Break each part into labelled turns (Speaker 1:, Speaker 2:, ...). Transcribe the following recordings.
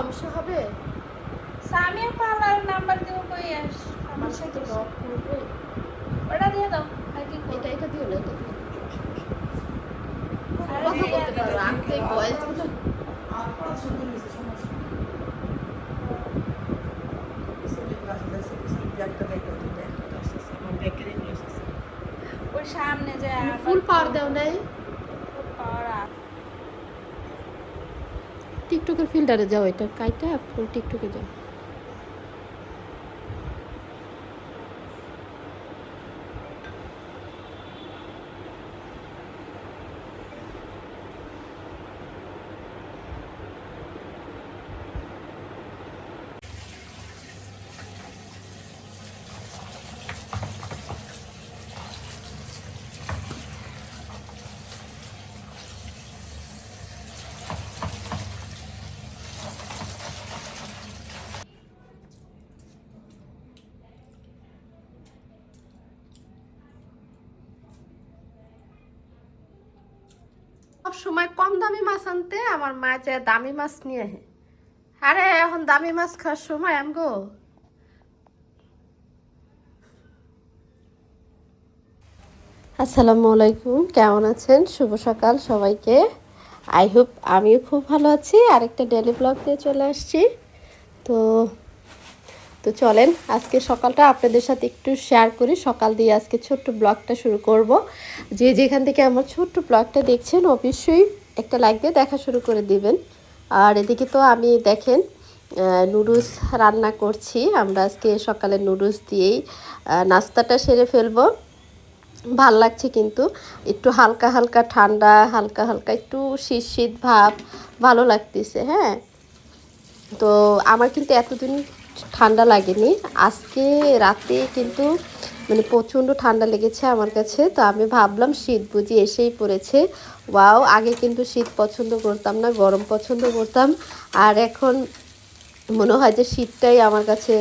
Speaker 1: সমস্যা হবে
Speaker 2: Samia parlour number দিব কই আস
Speaker 1: আমার সাথে লক করবে
Speaker 2: ওটা দিয়ে দাও আর কি
Speaker 1: এটা এটা দিও না এটা দিও কথা বলতে পারো আমি তো
Speaker 2: ওর সামনে যে
Speaker 1: ফুল পাওয়ার দাও নাই
Speaker 2: পাওয়ার
Speaker 1: টিকটকের ফিল্টারে যাও এটা কাইটা টিকটকে যাও। সময় কম দামি মাছ আনতে আমার মা যে দামি মাছ নিয়ে আহে। আরে, এখন দামি মাছ খাওয়ার সময় আম গো আসসালামু আলাইকুম, কেমন আছেন? শুভ সকাল সবাইকে। আই হোপ আমিও খুব ভালো আছি। আরেকটা ডেলি ব্লগ দিয়ে চলে আসছি। তো তো চলেন, আজকে সকালটা আপনাদের সাথে একটু শেয়ার করি। সকাল দিয়ে আজকে ছোট্ট ব্লগটা শুরু করব। যে যেখান থেকে আমার ছোট্ট ব্লগটা দেখছেন, অবশ্যই একটা লাইক দিয়ে দেখা শুরু করে দিবেন। আর এদিকে তো আমি দেখেন নুডলস রান্না করছি। আমরা আজকে সকালে নুডলস দিয়েই নাস্তাটা সেরে ফেলব। ভালো লাগছে কিন্তু, একটু হালকা হালকা ঠান্ডা, হালকা হালকা একটু শীত শীত ভাব, ভালো লাগতেছে হ্যাঁ? তো আমার কিন্তু এতদিন ঠান্ডা লাগেনি। আজকে রাতে কিন্তু মানে প্রচণ্ড ঠান্ডা লেগেছে আমার কাছে। তো আমি ভাবলাম শীত বুঝি এসেই পড়েছে। ওয়াও, আগে কিন্তু শীত পছন্দ করতাম না, গরম পছন্দ করতাম। আর এখন মনে হয় যে শীতটাই আমার কাছে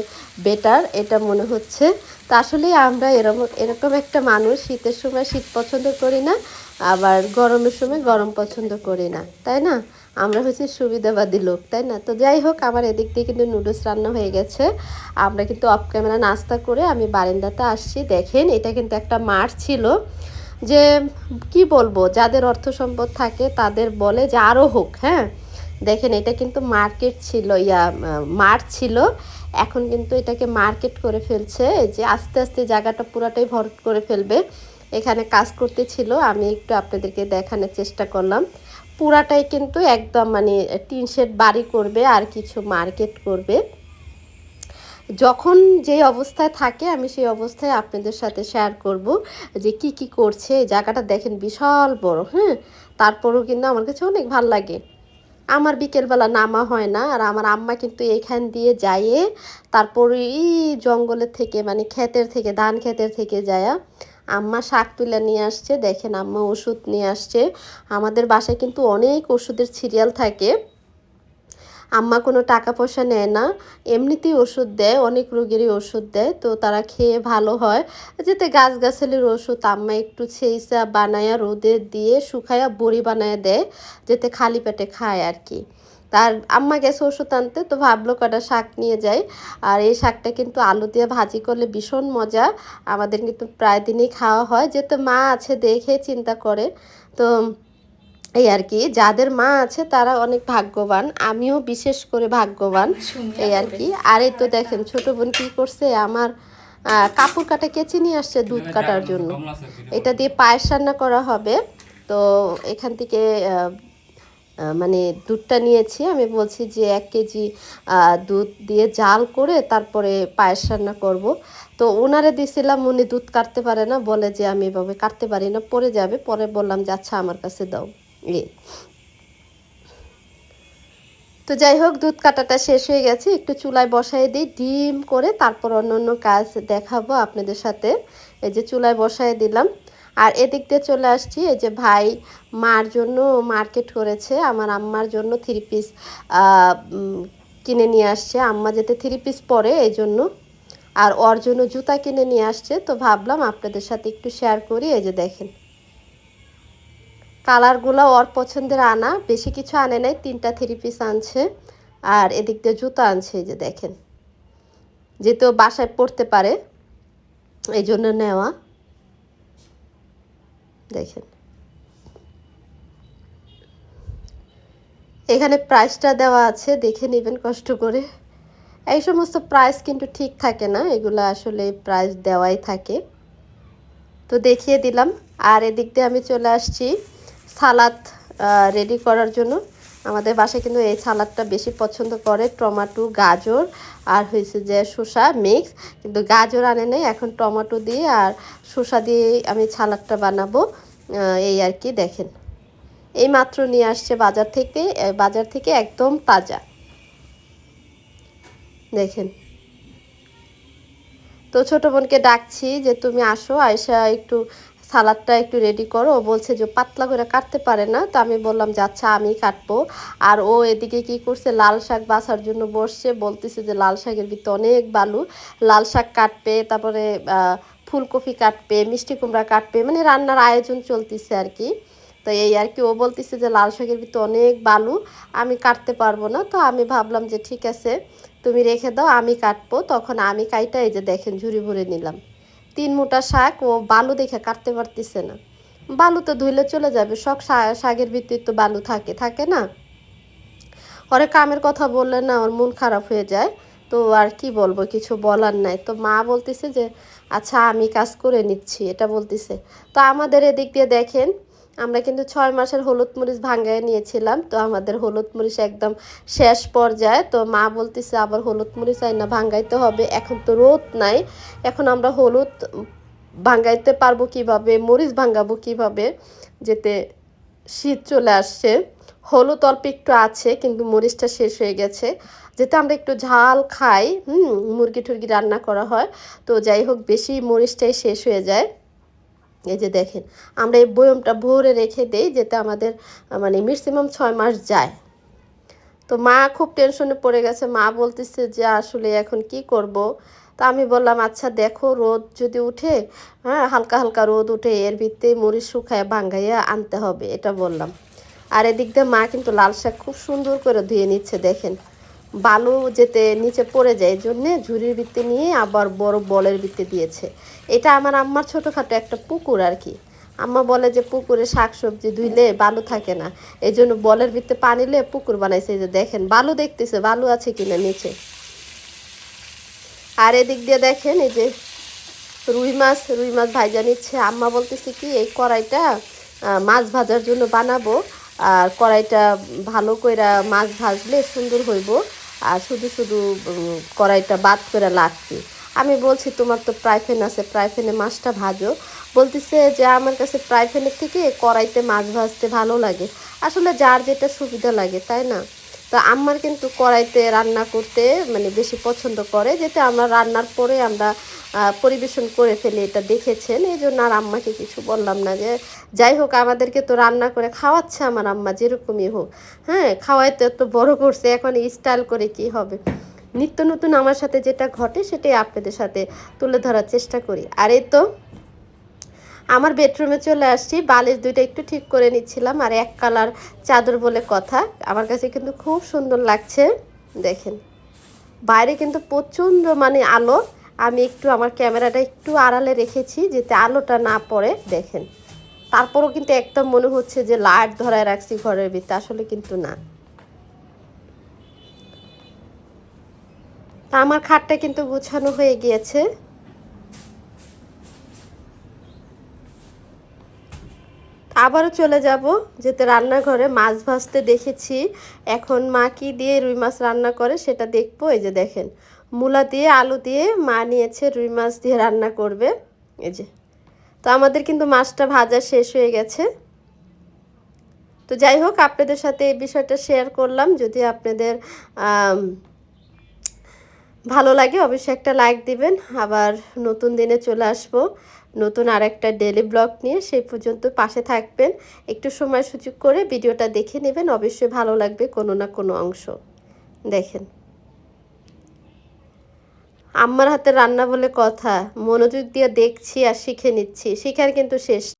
Speaker 1: বেটার এটা মনে হচ্ছে। তা আসলে আমরা এরকম এরকম একটা মানুষ, শীতের সময় শীত পছন্দ করি না, আবার গরমের সময় গরম পছন্দ করি না, তাই না? আমরা হচ্ছে সুবিধাবাদী লোক, তাই না? তো যাই হোক, আমার এদিক দিয়ে কিন্তু নুডলস রান্না হয়ে গেছে। আমরা কিন্তু অফ ক্যামেরা নাস্তা করে আমি বারিন্দাতে আসছি। দেখেন, এটা কিন্তু একটা মাঠ ছিল যে কি বলব, যাদের অর্থ সম্পদ থাকে তাদের বলে যে আরও হোক হ্যাঁ? দেখেন, এটা কিন্তু মার্কেট ছিল, ইয়া, মাঠ ছিল। এখন কিন্তু এটাকে মার্কেট করে ফেলছে। যে আস্তে আস্তে জায়গাটা পুরাটাই ভরট করে ফেলবে। এখানে কাজ করতে ছিল, আমি একটু আপনাদেরকে দেখানোর চেষ্টা করলাম। পুরাটাই কিন্তু একদম মানে টিন শেড বাড়ি করবে আর কিছু মার্কেট করবে। যখন যে অবস্থায় থাকে, আমি সেই অবস্থায় আপনাদের সাথে শেয়ার করব যে কি কি করছে। জায়গাটা দেখেন বিশাল বড় হ্যাঁ? তারপরেও কিন্তু আমার কাছে অনেক ভালো লাগে। আমার বিকেলবেলা নামা হয় না আর আমার আম্মা কিন্তু এখান দিয়ে যায় তারপরে এই জঙ্গলের থেকে মানে ক্ষেতের থেকে, ধান ক্ষেতের থেকে যায় আম্মা শাক তুলে নিয়ে আসছে, দেখেন আম্মা ওষুধ নিয়ে আসছে। আমাদের বাসায় কিন্তু অনেক ওষুধের সিরিয়াল থাকে। আম্মা কোনো টাকা পয়সা নেয় না, এমনিতেই ওষুধ দেয়, অনেক রোগেরই ওষুধ দেয়, তো তারা খেয়ে ভালো হয়। যেতে গাছগাছালির ওষুধ আম্মা একটু ছেইসা বানায়া রোদে দিয়ে শুকায়া বড়ি বানায় দেয়, যেতে খালি পেটে খায় আর কি। তার আম্মা গেছে ওষুধ আনতে তো ভাবলো কটা শাক নিয়ে যাই। আর এই শাকটা কিন্তু আলু দিয়ে ভাজি করলে ভীষণ মজা। আমাদের কিন্তু প্রায় দিনই খাওয়া হয়। যেহেতু মা আছে দেখে চিন্তা করে তো এই আর কি যাদের মা আছে তারা অনেক ভাগ্যবান। আমিও বিশেষ করে ভাগ্যবান। এই আর কি। আর এই তো দেখেন ছোট বোন কি করছে আমার কাপড় কাটা কেচে নিয়ে আসছে দুধ কাটার জন্য। এটা দিয়ে পায়েস রান্না করা হবে। তো এখান থেকে মানে দুধটা নিয়েছি। আমি বলছি যে এক কেজি দুধ দিয়ে জাল করে তারপরে পায়েস রান্না করব। তো ওনারে দিছিলাম, উনি দুধ কাটতে পারে না, বলে যে আমি এভাবে কাটতে পারি না পরে যাবে। পরে বললাম যে আচ্ছা আমার কাছে দাও। এ। তো যাই হোক, দুধ কাটাটা শেষ হয়ে গেছে। একটু চুলায় বসাই দিই, ডিম করে তারপর অন্য অন্য কাজ দেখাবো আপনাদের সাথে। এই যে চুলায় বসাই দিলাম। আর এদিক দিয়ে চলে আসছি, এই যে ভাই মার জন্য মার্কেট করেছে, আমার আম্মার জন্য থ্রি পিস কিনে নিয়ে আসছে। আম্মা যেতে থ্রি পিস পরে, এই জন্য। আর ওর জন্য জুতা কিনে নিয়ে আসছে, তো ভাবলাম আপনাদের সাথে একটু শেয়ার করি, এই যে দেখেন। কালারগুলো ওর পছন্দের আনা, বেশি কিছু আনে নাই, তিনটা থ্রি পিস আনছে। আর এদিক দিয়ে জুতা আনছে, এই যে দেখেন। যেহেতু বাসায় পড়তে পারে, এই জন্য নেওয়া। দেখেন। এখানে প্রাইসটা দেওয়া আছে, দেখে নেবেন কষ্ট করে। এই সমস্ত প্রাইস কিন্তু ঠিক থাকে না, এগুলো আসলে প্রাইস দেওয়াই থাকে। তো দেখিয়ে দিলাম। আর এদিক দিয়ে আমি চলে আসছি সালাদ রেডি করার জন্য। আমাদের বাসায় কিন্তু এই সালাদটা বেশি পছন্দ করে টমেটো, গাজর আর হয়েছে যে শসা মিক্স কিন্তু গাজর আনে নেই, এখন টমেটো দিয়ে আর শসা দিয়ে আমি সালাদটা বানাবো। এই আর কি দেখেন। এই মাত্র নিয়ে আসছে বাজার থেকে বাজার থেকে একদম তাজা। দেখেন। তো ছোটো বোনকে ডাকছি যে, তুমি আসো আয়সা একটু সালাদটা একটু রেডি করো। ও বলছে যে, পাতলা করে কাটতে পারে না। তো আমি বললাম যে আচ্ছা আমি কাটবো। আর ও এদিকে কি করছে, লাল শাক বাছার জন্য বসছে। বলতেছে যে, লাল শাকের ভিতরে অনেক বালু। লাল শাক কাটবে, তারপরে ফুলকপি কাটবে, মিষ্টি কুমড়া কাটবে। মানে রান্নার আয়োজন চলতেছে আর কি তো এই আর কি ও বলতেছে যে, লাল শাকের ভিতরে অনেক বালু, আমি কাটতে পারব না। তো আমি ভাবলাম যে, ঠিক আছে, তুমি রেখে দাও, আমি কাটবো। তখন আমি কাইটা এই যে দেখেন, ঝুড়ি ভরে নিলাম। তিন মোটা শাক ও বালু দেখে কাটতে পারতেছে না। বালু তো ধুইলে চলে যাবে, সব শাকের ভিত্তির তো বালু থাকে থাকে না? ওরে কামের কথা বললে না ওর মন খারাপ হয়ে যায়। তো আর কি বলব, কিছু বলার নাই। তো মা বলতেছে যে আচ্ছা আমি কাজ করে নিচ্ছি। এটা বলতেছে। তো আমাদের এদিক দিয়ে দেখেন আমরা কিন্তু ছয় মাসের হলুদ মরিচ ভাঙ্গায় নিয়েছিলাম, তো আমাদের হলুদ মরিচ একদম শেষ পর্যায়ে, তো মা বলতেছে আবার হলুদ মরিচ আই না ভাঙ্গাইতে হবে, এখন তো রোদ নাই, এখন আমরা হলুদ ভাঙ্গাইতে পারব কীভাবে, মরিচ ভাঙ্গাবো কীভাবে, যেতে শীত চলে আসছে, হলুদ অল্প একটু আছে, কিন্তু মরিচটা শেষ হয়ে গেছে, যেতে আমরা একটু ঝাল খাই, হুম মুরগি টুরগি রান্না করা হয়, তো যাই হোক, বেশি মরিচটাই শেষ হয়ে যায়। এই যে দেখেন, আমরা এই বয়মটা ভরে রেখে দেই যেতে আমাদের মানে ম্যাক্সিমাম ছয় মাস যায়। তো মা খুব টেনশনে পড়ে গেছে, মা বলতেছে যে আসলে এখন কি করব? তা আমি বললাম আচ্ছা দেখো, রোদ যদি উঠে হ্যাঁ হালকা হালকা রোদ উঠে, এর ভিতরে মরিচ শুকায় ভাঙ্গাইয়া আনতে হবে। এটা বললাম। আর এদিক দিয়ে মা কিন্তু লাল শাক খুব সুন্দর করে ধুয়ে নিচ্ছে, দেখেন। বালু যেতে নিচে পড়ে যায়, এই জন্যে ঝুড়ির ভিত্তি নিয়ে আবার বড় বলের ভিত্তি দিয়েছে। এটা আমার আম্মার ছোটোখাটো একটা পুকুর আর কি। আম্মা বলে যে পুকুরে শাকসবজি ধুইলে বালু থাকে না। এই জন্য বলের ভিতরে পানিলে পুকুর বানাইছে যে দেখেন, বালু দেখতেছে, বালু আছে কিনা নিচে। আর এদিক দিয়ে দেখেন, এই যে রুই মাছ রুই মাছ ভাজা নিচ্ছে। আম্মা বলতেছে কি, এই কড়াইটা মাছ ভাজার জন্য বানাবো। আর কড়াইটা ভালো কইরা মাছ ভাজলে সুন্দর হইব। আর শুধু শুধু কড়াইটা বাদ করে লাগছে আমি বলছি, তোমার তো প্রাইফেন আছে, প্রাইফেনে মাছটা ভাজো। বলতেছে যে, আমার কাছে প্রাইফেনের থেকে কড়াইতে মাছ ভাজতে ভালো লাগে। আসলে যার যেটা সুবিধা লাগে, তাই না? তো আম্মার কিন্তু কড়াইতে রান্না করতে মানে বেশি পছন্দ করে, যেটা আমরা রান্নার পরে আমরা পরিবেশন করে ফেলি, এটা দেখেছেন। এই জন্য আর আম্মাকে কিছু বললাম না যে, যাই হোক, আমাদেরকে তো রান্না করে খাওয়াচ্ছে আমার আম্মা, যেরকমই হোক। হ্যাঁ খাওয়াইতে তো বড় করছে, এখন স্টাইল করে কি হবে? নিত্য নতুন আমার সাথে যেটা ঘটে, সেটাই আপনাদের সাথে তুলে ধরার চেষ্টা করি। আর এই তো আমার বেডরুমে চলে আসছি। বালিশ দুইটা একটু ঠিক করে নিচ্ছিলাম, আর এক কালার চাদর বলে কথা। আমার কাছে কিন্তু খুব সুন্দর লাগছে। দেখেন, বাইরে কিন্তু প্রচণ্ড মানে আলো। আমি একটু আমার ক্যামেরাটা একটু আড়ালে রেখেছি যাতে আলোটা না পড়ে। দেখেন, তারপরও কিন্তু একদম মনে হচ্ছে যে লাইট ধরায় রাখছি ঘরের ভিতরে, আসলে কিন্তু না। তা আমার খাটটা কিন্তু গুছানো হয়ে গিয়েছে। আবারও চলে যাব যেতে রান্নাঘরে মাছ ভাজতে দেখেছি। এখন মা কি দিয়ে রুই মাছ রান্না করে সেটা দেখব। এই যে দেখেন, মূলা দিয়ে, আলু দিয়ে মা নিয়েছে রুই মাছ দিয়ে রান্না করবে। এই যে, তো আমাদের কিন্তু মাছটা ভাজা শেষ হয়ে গেছে। তো যাই হোক, আপনাদের সাথে এই বিষয়টা শেয়ার করলাম। যদি আপনাদের ভালো লাগে, অবশ্যই একটা লাইক দিবেন। আবার নতুন দিনে চলে আসব। নতুন আর একটা ডেলি ব্লগ নিয়ে সেই পর্যন্ত পাশে থাকবেন। একটু সময় সুযোগ করে ভিডিওটা দেখে নেবেন, অবশ্যই ভালো লাগবে কোনো না কোনো অংশ। দেখেন। আমার হাতে রান্না বলে কথা, মনোযোগ দিয়ে দেখছি আর শিখে নিচ্ছি। শিখার কিন্তু শেষ